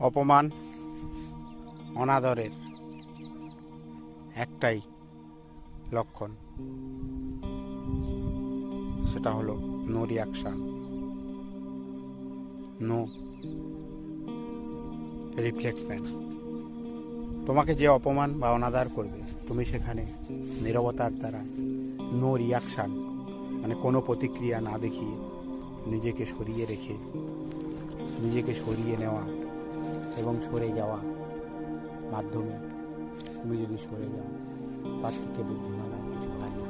অপমান অনাদরের একটাই লক্ষণ। সেটা হলো নো রিয়াকশান নো রিফ্লেক্সমেন্ট তোমাকে যে অপমান বা অনাদার করবে, তুমি সেখানে নীরবতার দ্বারা নো রিয়াকশান মানে কোনো প্রতিক্রিয়া না দেখিয়ে নিজেকে সরিয়ে রেখে নিজেকে সরিয়ে নেওয়া এবং সরে যাওয়া মাধ্যমে তুমি যদি সরে যাও, তার থেকে বুদ্ধিমান আর কিছু হয় না।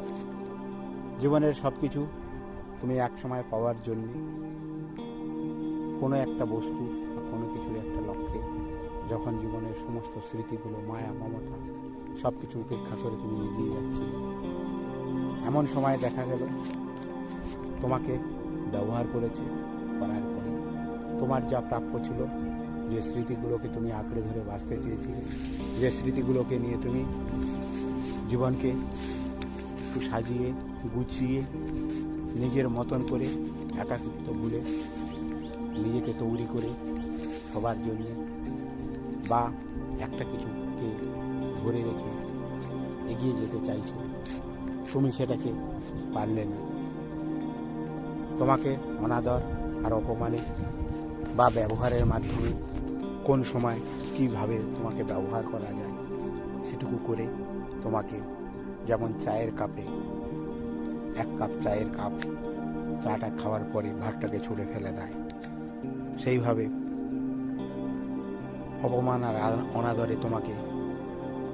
জীবনের সব কিছু তুমি এক সময় পাওয়ার জন্য কোনো একটা বস্তু বা কোনো কিছুর একটা লক্ষ্যে যখন জীবনের সমস্ত স্মৃতিগুলো, মায়া, মমতা সব কিছু উপেক্ষা করে তুমি এগিয়ে যাচ্ছিলে, এমন সময় দেখা গেল তোমাকে ব্যবহার করেছে করার পরে। তোমার যা প্রাপ্য ছিল যে স্মৃতিগুলোকে তুমি আঁকড়ে ধরে বাঁচতে চেয়েছিলে, যে স্মৃতিগুলোকে নিয়ে তুমি জীবনকে একটু সাজিয়ে, গুছিয়ে, নিজের মতন করে একাকিত্ব ভুলে, নিজেকে তৈরি করে সবার জন্যে বা একটা কিছুকে ধরে রেখে এগিয়ে যেতে চাইছো, তুমি সেটাকে পারলে না। তোমাকে অনাদর আর অপমানে বা ব্যবহারের মাধ্যমে কোন সময় কীভাবে তোমাকে ব্যবহার করা যায়, সেটুকু করে তোমাকে যেমন চায়ের কাপে, এক কাপ চায়ের কাপ চাটা খাওয়ার পরে ভাতটাকে ছুঁড়ে ফেলে দেয়। সেইভাবে অপমান আর অনাদরে তোমাকে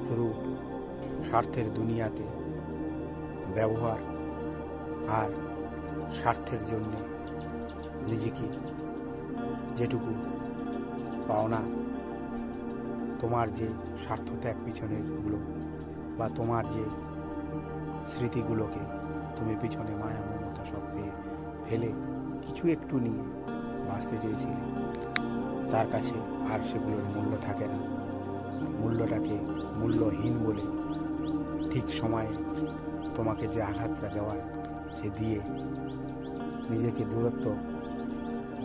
শুধু স্বার্থের দুনিয়াতে ব্যবহার আর স্বার্থের জন্য নিজেকে যেটুকু পাওনা। তোমার যে স্বার্থত্যাগ পিছনেরগুলো বা তোমার যে স্মৃতিগুলোকে তুমি পিছনে মায়া মমতা সব পেয়ে ফেলে কিছু একটু নিয়ে বাঁচতে চেয়েছিলে, তার কাছে আর সেগুলোর মূল্য থাকে না। মূল্যটাকে মূল্যহীন বলে ঠিক সময়ে তোমাকে যে আঘাতটা দেওয়ার সে দিয়ে নিজেকে দূরত্ব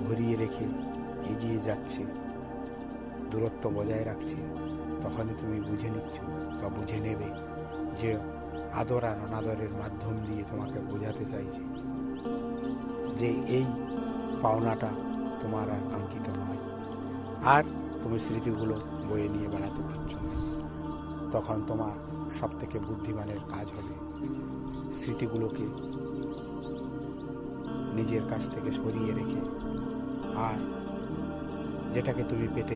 ঘুরিয়ে রেখে এগিয়ে যাচ্ছে দূরত্ব বজায় রাখছে, তখনই তুমি বুঝে নিচ্ছ বা বুঝে নেবে যে আদর আর অনাদরের মাধ্যম দিয়ে তোমাকে বোঝাতে চাইছে। যে এই পাওনাটা তোমার আর কাঙ্ক্ষিত নয়। আর তুমি স্মৃতিগুলো বয়ে নিয়ে বেড়াতে পারছ না। তখন তোমার সব থেকে বুদ্ধিমানের কাজ হবে স্মৃতিগুলোকে নিজের কাছ থেকে সরিয়ে রেখে, আর যেটাকে তুমি পেতে